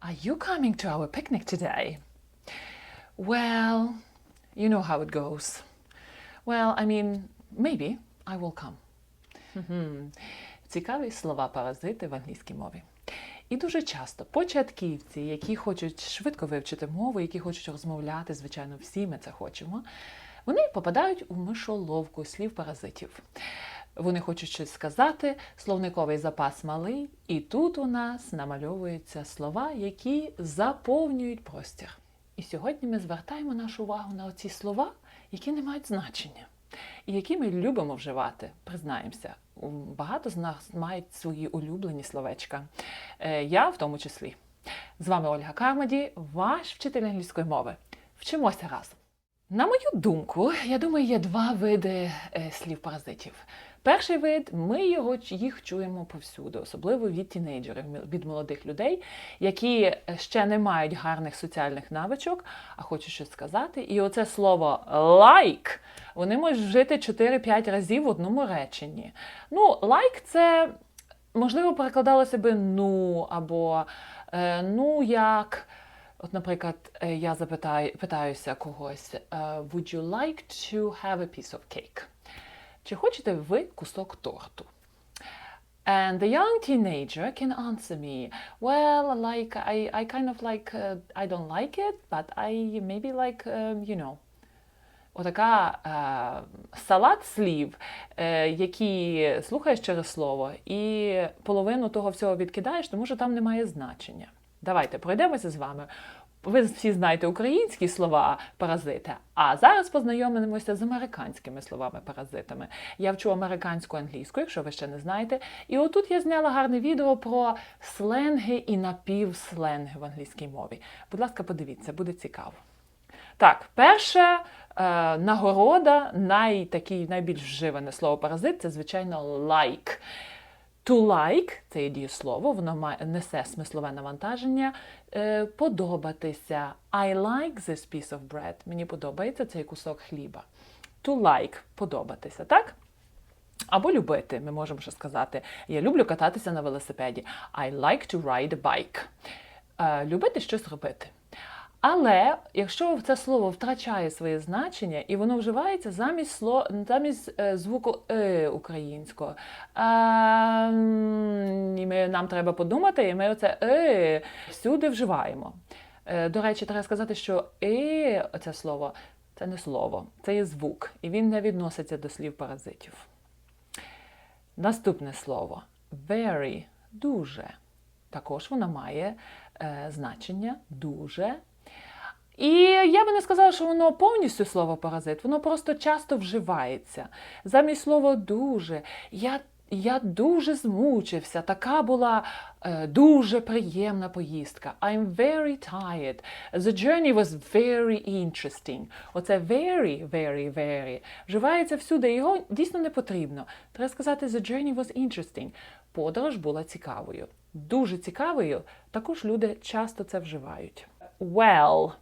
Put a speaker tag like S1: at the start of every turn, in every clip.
S1: Are you coming to our picnic today? Well, you know how it goes. Well, I mean, maybe I will come. Цікаві слова паразити в англійській мові. І дуже часто початківці, які хочуть швидко вивчити мову, які хочуть розмовляти, звичайно, всі ми це хочемо, вони попадають у мишоловку слів паразитів. Вони хочуть щось сказати, словниковий запас малий, і тут у нас намальовуються слова, які заповнюють простір. І сьогодні ми звертаємо нашу увагу на оці слова, які не мають значення, і які ми любимо вживати, признаємося. Багато з нас мають свої улюблені словечка. Е, Я в тому числі. З вами Ольга Кармаді, ваш вчитель англійської мови. Вчимося разом. На мою думку, я думаю, є два види е, слів паразитів. Перший вид ми його їх чуємо повсюди, особливо від тінейджерів, від молодих людей, які е, ще не мають гарних соціальних навичок, а хочуть щось сказати. І оце слово like вони можуть вжити 4-5 разів в одному реченні. Ну, like це можливо перекладалося би ну або е, ну як. От, наприклад, е, я запитаю, питаюся когось: е, Would you like to have a piece of cake? Чи хочете ви кусок торту? And the young teenager can answer me, well, like I, I kind of like, uh, I don't like it, but I maybe like, um, you know. Отака е, салат слів, е, які слухаєш через слово, і половину того всього відкидаєш, тому що там немає значення. Давайте пройдемося з вами. Ви всі знаєте українські слова паразити, а зараз познайомимося з американськими словами паразитами. Я вчу американську англійську, якщо ви ще не знаєте. І отут я зняла гарне відео про сленги і напівсленги в англійській мові. Будь ласка, подивіться, буде цікаво. Так, перша е, нагорода, най, такий, найбільш вживане слово паразит це, звичайно, like. To like це є дієслово, воно несе смислове навантаження. Е, подобатися. I like this piece of bread. Мені подобається цей кусок хліба. To like подобатися, так? Або любити, ми можемо ще сказати. Я люблю кататися на велосипеді. I like to ride a bike. Е, любити щось робити. Але якщо це слово втрачає своє значення і воно вживається замість сло, замість е, звуку е українського, а, і ми, нам треба подумати, і ми оце е всюди вживаємо. Е, до речі, треба сказати, що е, це слово це не слово, це є звук, і він не відноситься до слів паразитів. Наступне слово very, дуже. Також воно має е, значення дуже. І я би не сказала, що воно повністю слово паразит, воно просто часто вживається. Замість слова дуже. Я я дуже змучився, така була е, дуже приємна поїздка. I'm very tired. The journey was very interesting. Оце very, very, very вживається всюди. Його дійсно не потрібно. Треба сказати, the journey was interesting. Подорож була цікавою. Дуже цікавою. Також люди часто це вживають. Well.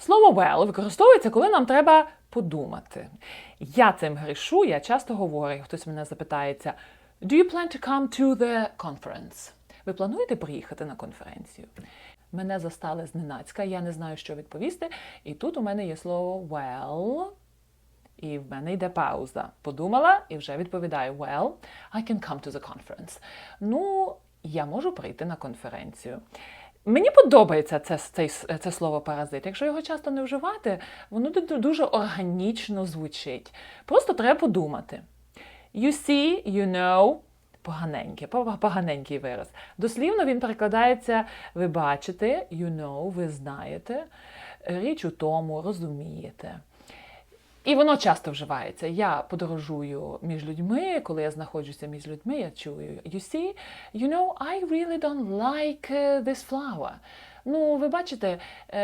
S1: Слово well використовується, коли нам треба подумати. Я цим грішу, я часто говорю, хтось мене запитається: Do you plan to come to the conference? Ви плануєте приїхати на конференцію? Мене застали зненацька, я не знаю, що відповісти. І тут у мене є слово well. І в мене йде пауза. Подумала і вже відповідаю: Well, I can come to the conference. Ну, я можу прийти на конференцію. Мені подобається це, це, це слово паразит. Якщо його часто не вживати, воно дуже органічно звучить. Просто треба подумати. You see, you know, поганенький, поганенький вираз. Дослівно він перекладається, ви бачите, you know, ви знаєте. Річ у тому, розумієте. І воно часто вживається. Я подорожую між людьми, коли я знаходжуся між людьми, я чую You see, you know, I really don't like uh, this flower. Ну, ви бачите, е,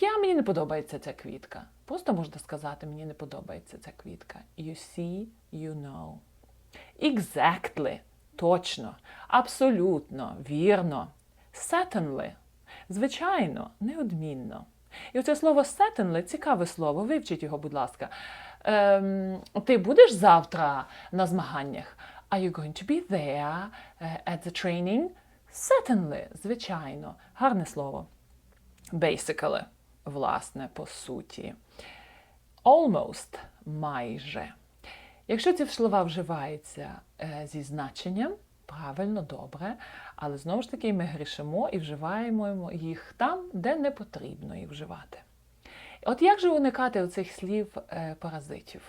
S1: я, мені не подобається ця квітка. Просто можна сказати, мені не подобається ця квітка. You see, you know. Exactly. Точно, абсолютно, вірно. Certainly. Звичайно, неодмінно. І оце слово certainly – цікаве слово, вивчіть його, будь ласка. Ем, ти будеш завтра на змаганнях? Are you going to be there at the training? Certainly, звичайно, гарне слово. Basically, власне, по суті. Almost майже. Якщо ці слова вживаються е, зі значенням, правильно, добре, але знову ж таки ми грішимо і вживаємо їх там, де не потрібно їх вживати. От як же уникати оцих слів е, паразитів?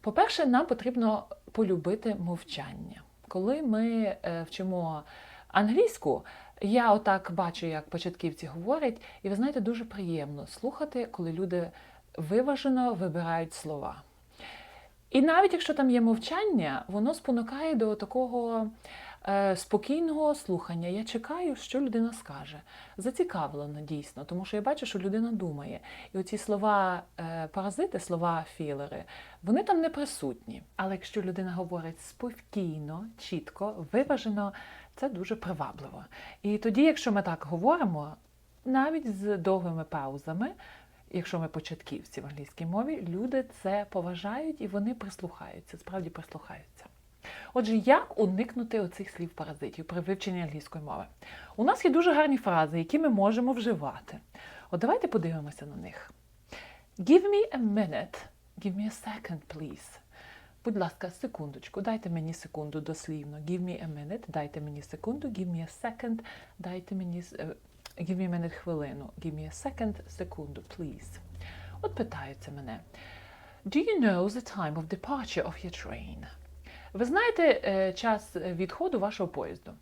S1: По-перше, нам потрібно полюбити мовчання. Коли ми е, вчимо англійську, я отак бачу, як початківці говорять, і ви знаєте, дуже приємно слухати, коли люди виважено вибирають слова. І навіть якщо там є мовчання, воно спонукає до такого е, спокійного слухання. Я чекаю, що людина скаже. Зацікавлено дійсно, тому що я бачу, що людина думає. І оці слова е, паразити, слова філери, вони там не присутні. Але якщо людина говорить спокійно, чітко, виважено, це дуже привабливо. І тоді, якщо ми так говоримо, навіть з довгими паузами, якщо ми початківці в англійській мові, люди це поважають і вони прислухаються, справді прислухаються. Отже, як уникнути оцих слів паразитів при вивченні англійської мови? У нас є дуже гарні фрази, які ми можемо вживати. От давайте подивимося на них. Give me a minute. Give me a second, please. Будь ласка, секундочку, дайте мені секунду дослівно. Give me a minute, дайте мені секунду, give me a second, дайте мені е, give me a minute хвилину. Give me a second, секунду, please. От питаються мене. Do you know the time of departure of your train? Ви знаєте е, час відходу вашого поїзду?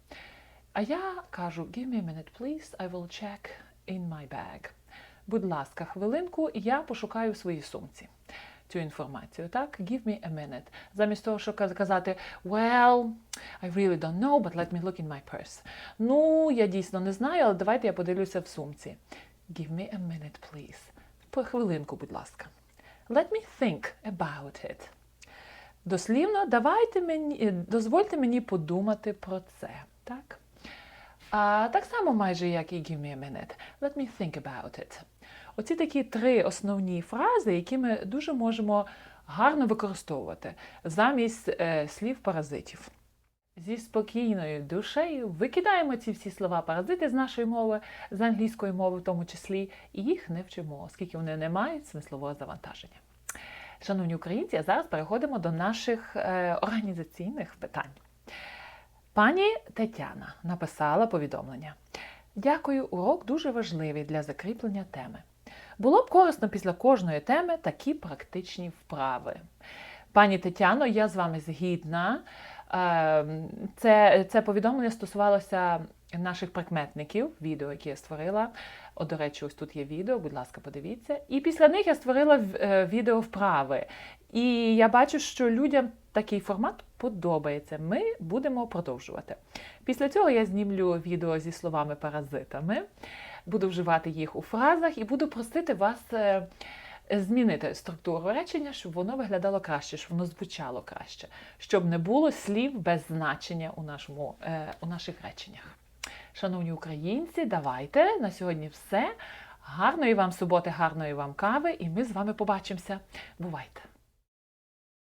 S1: А я кажу, give me a minute, please, I will check in my bag. Будь ласка, хвилинку, я пошукаю в своїй сумці цю інформацію. Так, give me a minute. Замість того, щоб казати well, I really don't know, but let me look in my purse. Ну, я дійсно не знаю, але давайте я подивлюся в сумці. Give me a minute, please. По хвилинку, будь ласка. Let me think about it. Дослівно, давайте мені, дозвольте мені подумати про це. Так? А так само майже як і give me a minute. Let me think about it. Оці такі три основні фрази, які ми дуже можемо гарно використовувати замість е, слів паразитів. Зі спокійною душею викидаємо ці всі слова паразити з нашої мови, з англійської мови в тому числі, і їх не вчимо, оскільки вони не мають смислового завантаження. Шановні українці, а зараз переходимо до наших е, організаційних питань. Пані Тетяна написала повідомлення. Дякую, урок дуже важливий для закріплення теми. Було б корисно після кожної теми такі практичні вправи. Пані Тетяно, я з вами згідна. Е, Це, це повідомлення стосувалося наших прикметників, відео, які я створила. О, до речі, ось тут є відео, будь ласка, подивіться. І після них я створила е, відео вправи. І я бачу, що людям такий формат подобається. Ми будемо продовжувати. Після цього я знімлю відео зі словами паразитами, буду вживати їх у фразах і буду просити вас е, змінити структуру речення, щоб воно виглядало краще, щоб воно звучало краще, щоб не було слів без значення у, нашому, е, у наших реченнях. Шановні українці, давайте на сьогодні все. Гарної вам суботи, гарної вам кави, і ми з вами побачимося. Бувайте!